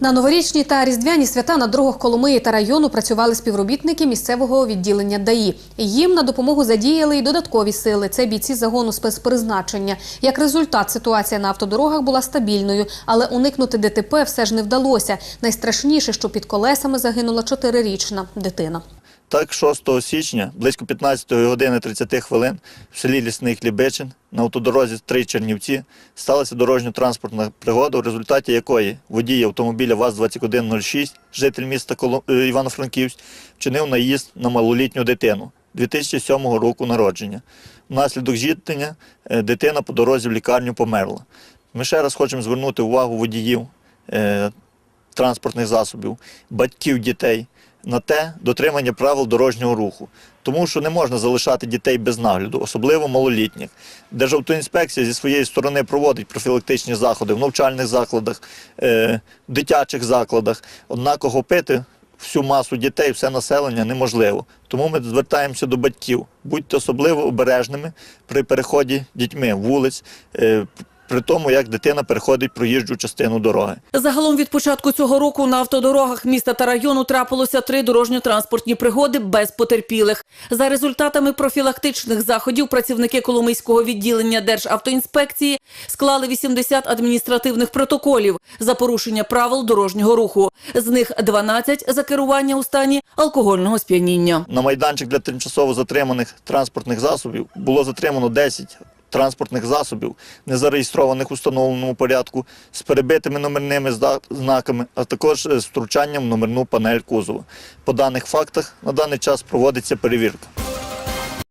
На новорічні та різдвяні свята на дорогах Коломиї та району працювали співробітники місцевого відділення ДАІ. Їм на допомогу задіяли й додаткові сили. Це бійці загону спецпризначення. Як результат, ситуація на автодорогах була стабільною, але уникнути ДТП все ж не вдалося. Найстрашніше, що під колесами загинула чотирирічна дитина. Так, 6 січня, близько 15 години 30 хвилин, в селі Лісний Хлібичин на автодорозі три Чернівці сталася дорожньо-транспортна пригода, в результаті якої водій автомобіля ВАЗ-2106, житель міста Коло- е, Івано-Франківськ, вчинив наїзд на малолітню дитину 2007 року народження. Внаслідок зіткнення е, дитина по дорозі в лікарню померла. Ми ще раз хочемо звернути увагу водіїв е, транспортних засобів, батьків дітей на те дотримання правил дорожнього руху, тому що не можна залишати дітей без нагляду, особливо малолітніх. Державтоінспекція зі своєї сторони проводить профілактичні заходи в навчальних закладах, е, дитячих закладах. Однак охопити всю масу дітей, все населення неможливо. Тому ми звертаємося до батьків. Будьте особливо обережними при переході дітьми вулиць, е, при тому, як дитина переходить проїжджу частину дороги. Загалом від початку цього року на автодорогах міста та району трапилося три дорожньо-транспортні пригоди без потерпілих. За результатами профілактичних заходів працівники Коломийського відділення Державтоінспекції склали 80 адміністративних протоколів за порушення правил дорожнього руху. З них 12 за керування у стані алкогольного сп'яніння. На майданчик для тимчасово затриманих транспортних засобів було затримано 10 транспортних засобів, не зареєстрованих у встановленому порядку, з перебитими номерними знаками, а також е, з втручанням в номерну панель кузова. По даних фактах на даний час проводиться перевірка.